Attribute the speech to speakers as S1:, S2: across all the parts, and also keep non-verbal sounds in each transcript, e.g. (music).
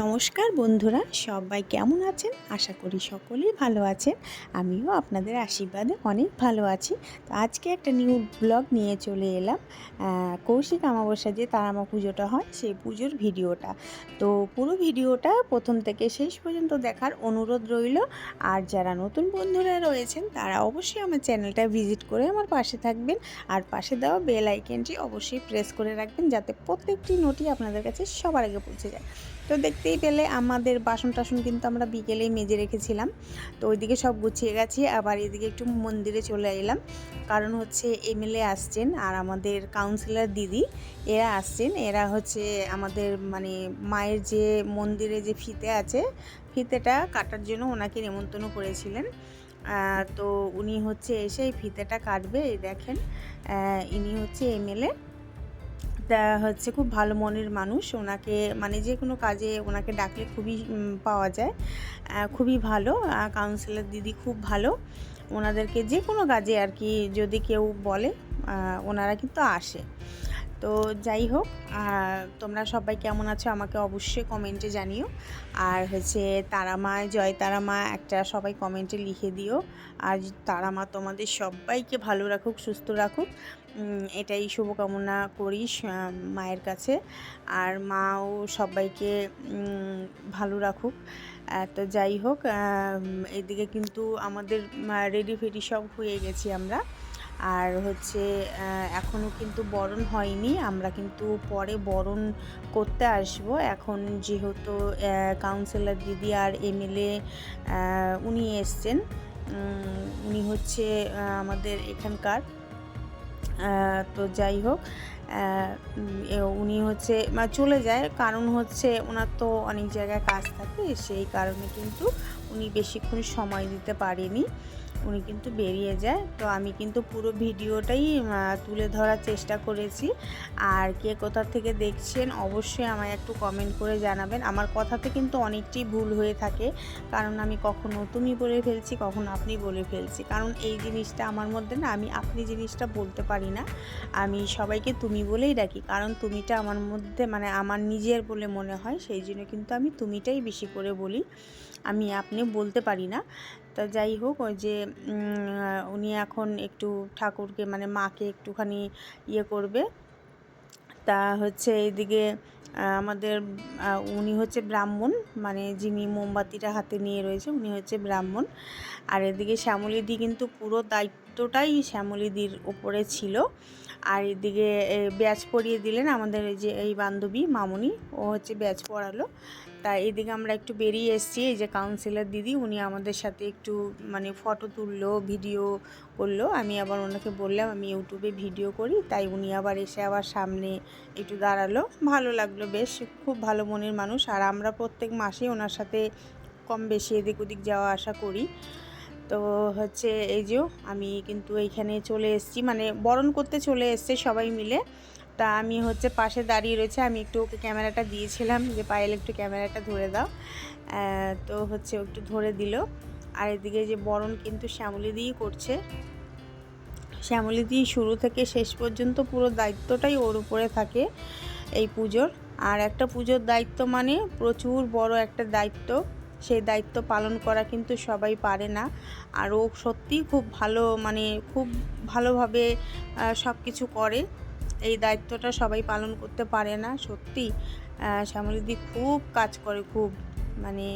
S1: নমস্কার বন্ধুরা, সবাই কেমন আছেন? আশা করি সকলেই ভালো আছেন। আমিও আপনাদের আশীর্বাদে অনেক ভালো আছি। তো আজকে একটা নিউ ব্লগ নিয়ে চলে এলাম। কৌশিক অমাবস্যা যে তারামা পুজোটা হয়, সেই পুজোর ভিডিওটা। তো পুরো ভিডিওটা প্রথম থেকে শেষ পর্যন্ত দেখার অনুরোধ রইল। আর যারা নতুন বন্ধুরা রয়েছেন, তারা অবশ্যই আমার চ্যানেলটা ভিজিট করে আমার পাশে থাকবেন। আর পাশে দেওয়া বেল আইকনটি অবশ্যই প্রেস করে রাখবেন, যাতে প্রত্যেকটি নোটই আপনাদের কাছে সবার আগে পৌঁছে যায়। তো দেখতেই পেলে আমাদের বাসন টাসন কিন্তু আমরা বিকেলেই মেজে রেখেছিলাম। তো ওইদিকে সব গুছিয়ে গেছি, আবার এদিকে একটু মন্দিরে চলে এলাম। কারণ হচ্ছে এমএলএ আসছেন আর আমাদের কাউন্সিলর দিদি, এরা আসছেন। এরা হচ্ছে আমাদের মানে মায়ের যে মন্দিরে যে ফিতে আছে, ফিতেটা কাটার জন্য ওনাকে নেমন্তন্ন করেছিলেন। তো উনি হচ্ছে এসে এই ফিতেটা কাটবে, এই দেখেন ইনি হচ্ছে এমএলএ হচ্ছে খুব ভালো মনের মানুষ। ওনাকে মানে যে কোনো কাজে ওনাকে ডাকলে খুবই পাওয়া যায়। খুবই ভালো। কাউন্সিলর দিদি খুব ভালো। ওনাদেরকে যে কোনো কাজে আর কি যদি কেউ বলে ওনারা কিন্তু আসে। তো যাই হোক তোমরা সবাই কেমন আছো আমাকে অবশ্যই কমেন্টে জানিও। আর হচ্ছে তারামা জয় তারামা একটা সবাই কমেন্টে লিখে দিও। আর তারামা তোমাদের সবাইকে ভালো রাখুক, সুস্থ রাখুক। এটাই শুভকামনা করি মায়ের কাছে। আর মাও সবাইকে ভালো রাখুক। তো যাই হোক এদিকে কিন্তু আমাদের রেডি ফেডি সব হয়ে গেছি আমরা। আর হচ্ছে এখনও কিন্তু বরণ হয়নি। আমরা কিন্তু পরে বরণ করতে আসব। এখন যেহেতু কাউন্সিলর দিদি আর এমএলএ উনি এসছেন। উনি হচ্ছে আমাদের এখানকার তো যাই হোক উনি হচ্ছে মানে চলে যায়। কারণ হচ্ছে ওনার তো অনেক জায়গায় কাজ থাকে, সেই কারণে কিন্তু উনি বেশিক্ষণ সময় দিতে পারেনি। উনি কিন্তু বেরিয়ে যায়। তো আমি কিন্তু পুরো ভিডিওটাই তুলে ধরার চেষ্টা করেছি। আর কে কোথা থেকে দেখছেন অবশ্যই আমায় একটু কমেন্ট করে জানাবেন। আমার কথাতে কিন্তু অনেকটি ভুল হয়ে থাকে। কারণ আমি কখনো তুমি বলে ফেলছি, কখনো আপনি বলে ফেলছি। কারণ এই জিনিসটা আমার মধ্যে না, আমি আপনি জিনিসটা বলতে পারি না। আমি সবাইকে তুমি বলেই ডাকি। কারণ তুমিটা আমার মধ্যে মানে আমার নিজের বলে মনে হয়। সেই জন্য কিন্তু আমি তুমিটাই বেশি করে বলি। আমি আপনি বলতে পারি না। তা যাই হোক, ওই যে উনি এখন একটু ঠাকুরকে মানে মাকে একটুখানি ইয়ে করবে। তা হচ্ছে এইদিকে আমাদের উনি হচ্ছে ব্রাহ্মণ মানে যিনি মোমবাতিটা হাতে নিয়ে রয়েছে, উনি হচ্ছে ব্রাহ্মণ। আর এদিকে শ্যামলীদি কিন্তু পুরো দায়িত্বটাই শ্যামলীদির ওপরে ছিল। আর এদিকে ব্যাচ পরিয়ে দিলেন আমাদের যে এই বান্ধবী মামুনি, ও হচ্ছে ব্যাচ পড়ালো। তা এদিকে আমরা একটু বেরিয়ে এসেছি, এই যে কাউন্সিলর দিদি, উনি আমাদের সাথে একটু মানে ফটো তুললো ভিডিও করল। আমি আবার ওনাকে বললাম, আমি ইউটিউবে ভিডিও করি। তাই উনি আবার এসে আবার সামনে একটু দাঁড়াল। ভালো লাগল বেশ, খুব ভালো মনের মানুষ। আর আমরা প্রত্যেক মাসে ওনার সাথে কম বেশি এদিক ওদিক যাওয়া আসা করি। তো হচ্ছে এই যে আমি কিন্তু এইখানে চলে এসেছি মানে বরণ করতে চলে এসছে সবাই মিলে। তা আমি হচ্ছে পাশে দাঁড়িয়ে রয়েছে, আমি একটু ওকে ক্যামেরাটা দিয়েছিলাম যে, পায়েল একটু ক্যামেরাটা ধরে দাও। তো হচ্ছে একটু ধরে দিল। আর এদিকে যে বরণ কিন্তু শ্যামলি দিয়েই করছে। শ্যামলি দিয়ে শুরু থেকে শেষ পর্যন্ত পুরো দায়িত্বটাই ওর উপরে থাকে এই পুজোর। আর একটা পুজোর দায়িত্ব মানে প্রচুর বড় একটা দায়িত্ব। সেই দায়িত্ব পালন করা কিন্তু সবাই পারে না। আর ও সত্যিই খুব ভালো মানে খুব ভালোভাবে সব কিছু করে। এই দায়িত্বটা সবাই পালন করতে পারে না সত্যি শ্যামলীদি খুব কাজ করে, খুব। মানে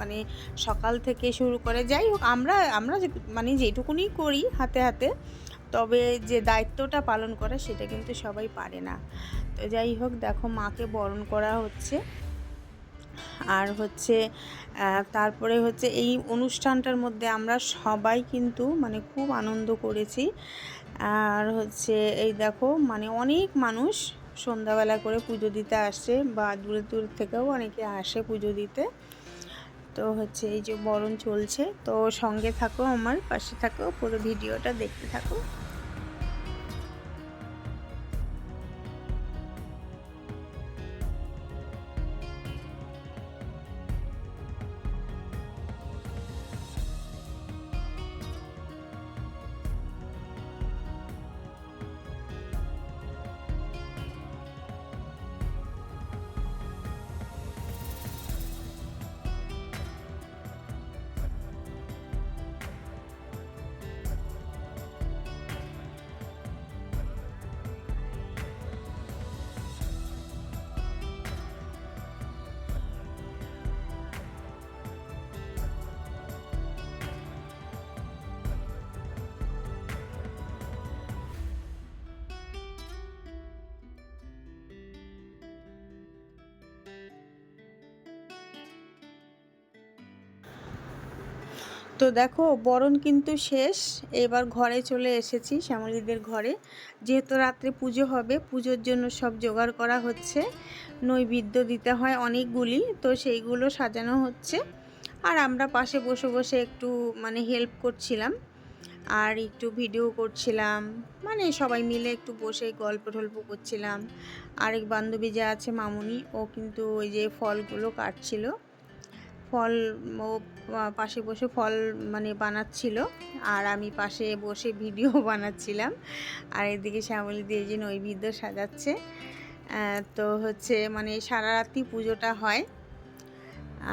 S1: মানে সকাল থেকে শুরু করে, যাই হোক, আমরা আমরা মানে যেটুকুনি করি হাতে হাতে, তবে যে দায়িত্বটা পালন করা সেটা কিন্তু সবাই পারে না। তো যাই হোক, দেখো মাকে বরণ করা হচ্ছে। আর হচ্ছে তারপরে হচ্ছে এই অনুষ্ঠানটার মধ্যে আমরা সবাই কিন্তু মানে খুব আনন্দ করেছি। আর হচ্ছে এই দেখো মানে অনেক মানুষ সন্ধ্যাবেলা করে পুজো দিতে আসে বা দূরে দূর থেকেও অনেকে আসে পুজো দিতে। তো হচ্ছে এই যে বরণ চলছে, তো সঙ্গে থাকো আমার, পাশে থাকো, পুরো ভিডিওটা দেখতে থাকো। তো দেখো, বরণ কিন্তু শেষ। এবার ঘরে চলে এসেছি শ্যামলীদের ঘরে। যেহেতু রাত্রে পুজো হবে, পুজোর জন্য সব জোগাড় করা হচ্ছে। নৈবেদ্য দিতে হয় অনেকগুলি, তো সেইগুলো সাজানো হচ্ছে। আর আমরা পাশে বসে বসে একটু মানে হেল্প করছিলাম। আর একটু ভিডিও করছিলাম। মানে সবাই মিলে একটু বসে গল্প টল্প করছিলাম। আরেক বান্ধবী যে আছে মামুনি, ও কিন্তু ওই যে ফলগুলো কাটছিল। ফল, ও পাশে বসে ফল মানে বানাচ্ছিল। আর আমি পাশে বসে ভিডিও (laughs) বানাচ্ছিলাম। আর এদিকে শ্যামলি দিয়ে যে নৈবেদ্য সাজাচ্ছে। তো হচ্ছে মানে সারা রাত্রি পুজোটা হয়।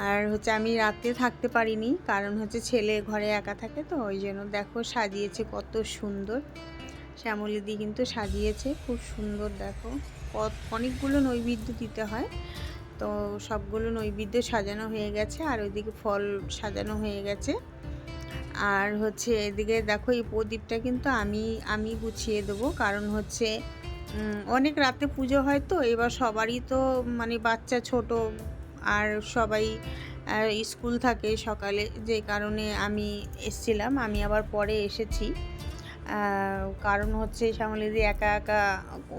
S1: আর হচ্ছে আমি রাতে থাকতে পারিনি, কারণ হচ্ছে ছেলে ঘরে একা থাকে তো, ওই জন্য দেখো সাজিয়েছে কত সুন্দর। শ্যামলিদি কিন্তু সাজিয়েছে, খুব সুন্দর দেখো। অনেকগুলো নৈবেদ্য দিতে হয়। তো সবগুলো নৈবেদ্য সাজানো হয়ে গেছে, আর ওইদিকে ফল সাজানো হয়ে গেছে। আর হচ্ছে এদিকে দেখো এই প্রদীপটা কিন্তু আমি আমি গুছিয়ে দেবো, কারণ হচ্ছে অনেক রাতে পুজো হয় তো, এবার সবারই তো মানে বাচ্চা ছোট, আর সবাই স্কুল থাকে সকালে, যে কারণে আমি এসছিলাম, আমি আবার পরে এসেছি। কারণ হচ্ছে শ্যামলিদি একা একা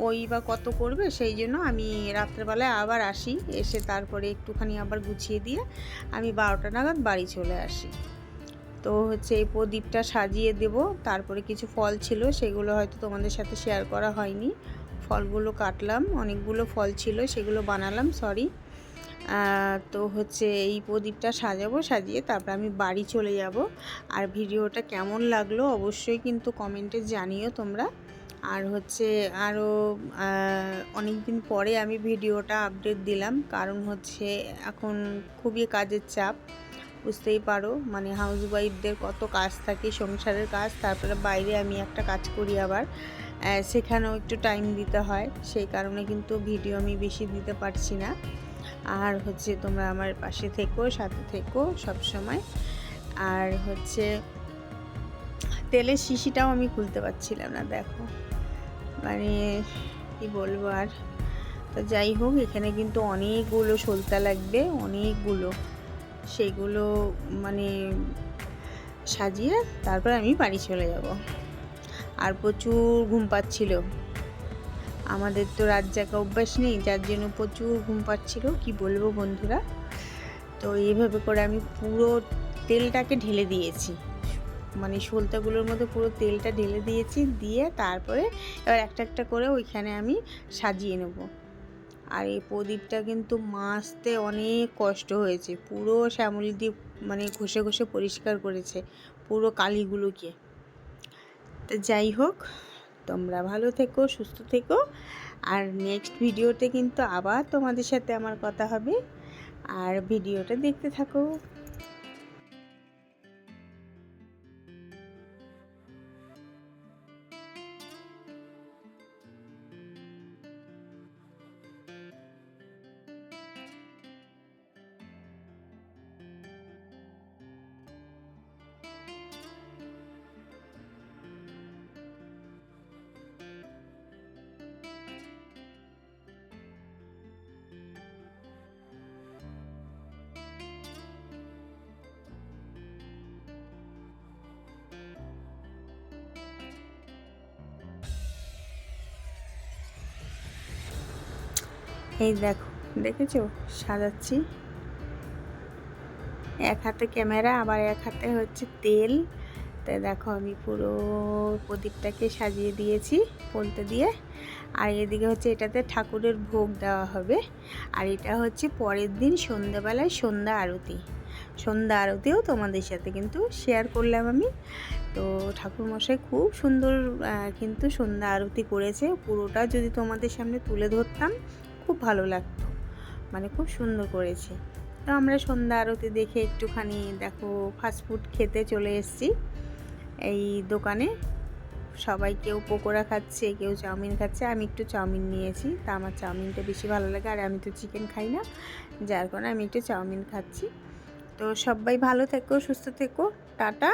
S1: ওই বা কত করবে, সেই জন্য আমি রাত্রেবেলায় আবার আসি, এসে তারপরে একটুখানি আবার গুছিয়ে দিয়ে আমি বারোটা নাগাদ বাড়ি চলে আসি। তো হচ্ছে এই প্রদীপটা সাজিয়ে দেব, তারপরে কিছু ফল ছিল, সেগুলো হয়তো তোমাদের সাথে শেয়ার করা হয়নি। ফলগুলো কাটলাম, অনেকগুলো ফল ছিল, সেগুলো বানালাম সরি তো হচ্ছে এই প্রদীপটা সাজাবো, সাজিয়ে তারপর আমি বাড়ি চলে যাব। আর ভিডিওটা কেমন লাগল অবশ্যই কিন্তু কমেন্টে জানিও তোমরা। আর হচ্ছে আরও অনেক দিন পরে আমি ভিডিওটা আপডেট দিলাম, কারণ হচ্ছে এখন খুবই কাজের চাপ, বুঝতেই পারো। মানে হাউস ওয়াইফদের কত কাজ থাকে, সংসারের কাজ, তারপরে বাইরে আমি একটা কাজ করি আবার। সেখানেও একটু টাইম দিতে হয়, সেই কারণে কিন্তু ভিডিও আমি বেশি দিতে পারছি না। আর হচ্ছে তোমরা আমার পাশে থেকো, সাথে থেকো সব সময়। আর হচ্ছে তেলের শিশিটাও আমি খুলতে পারছিলাম না, দেখো। মানে কি বলব আর? তো যাই হোক, এখানে কিন্তু অনেকগুলো সলতা লাগবে, অনেকগুলো। সেগুলো মানে সাজিয়ে তারপর আমি বাড়ি চলে যাব। আর প্রচুর ঘুম পাচ্ছিল। আমাদের তো রাত জাগা অভ্যাস নেই, যার জন্য প্রচুর ঘুম পাচ্ছিল, কি বলব বন্ধুরা? তো এইভাবে করে আমি পুরো তেলটাকে ঢেলে দিয়েছি। মানে সলতাগুলোর মধ্যে পুরো তেলটা ঢেলে দিয়েছি, দিয়ে তারপরে এবার একটা একটা করে ওইখানে আমি সাজিয়ে নেব। আর এই প্রদীপটা কিন্তু মাছতে অনেক কষ্ট হয়েছে, পুরো শ্যামলি দিয়ে মানে ঘষে ঘষে পরিষ্কার করেছে, পুরো কালিগুলোকে। তো যাই হোক তোমরা ভালো থেকো, সুস্থ থেকো। আর নেক্সট ভিডিওতে কিন্তু আবার তোমাদের সাথে আমার কথা হবে। আর ভিডিওটা দেখতে থাকো। এই দেখো, দেখেছ? সাজাচ্ছি। এক হাতে ক্যামেরা, আবার এক হাতে হচ্ছে তেল। তাই দেখো, আমি পুরো প্রদীপটাকে সাজিয়ে দিয়েছি পলতে দিয়ে। আর এদিকে হচ্ছে এটাতে ঠাকুরের ভোগ দেওয়া হবে। আর এটা হচ্ছে পরের দিন সন্ধ্যাবেলায় সন্ধ্যা আরতি। সন্ধ্যা আরতিও তোমাদের সাথে কিন্তু শেয়ার করলাম আমি। তো ঠাকুরমশাই খুব সুন্দর কিন্তু সন্ধ্যা আরতি করেছে। পুরোটা যদি তোমাদের সামনে তুলে ধরতাম খুব ভালো লাগতো। মানে খুব সুন্দর করেছে। তো আমরা সন্ধ্যা আরতি দেখে একটুখানি দেখো ফাস্টফুড খেতে চলে এসেছি। এই দোকানে সবাই কেউ পকোড়া খাচ্ছে, কেউ চাউমিন খাচ্ছে। আমি একটু চাউমিন নিয়েছি। তা আমার চাউমিনটা বেশি ভালো লাগে। আর আমি তো চিকেন খাই না। যার কারণে আমি একটু চাউমিন খাচ্ছি। তো সবাই ভালো থেকো, সুস্থ থেকো। টাটা।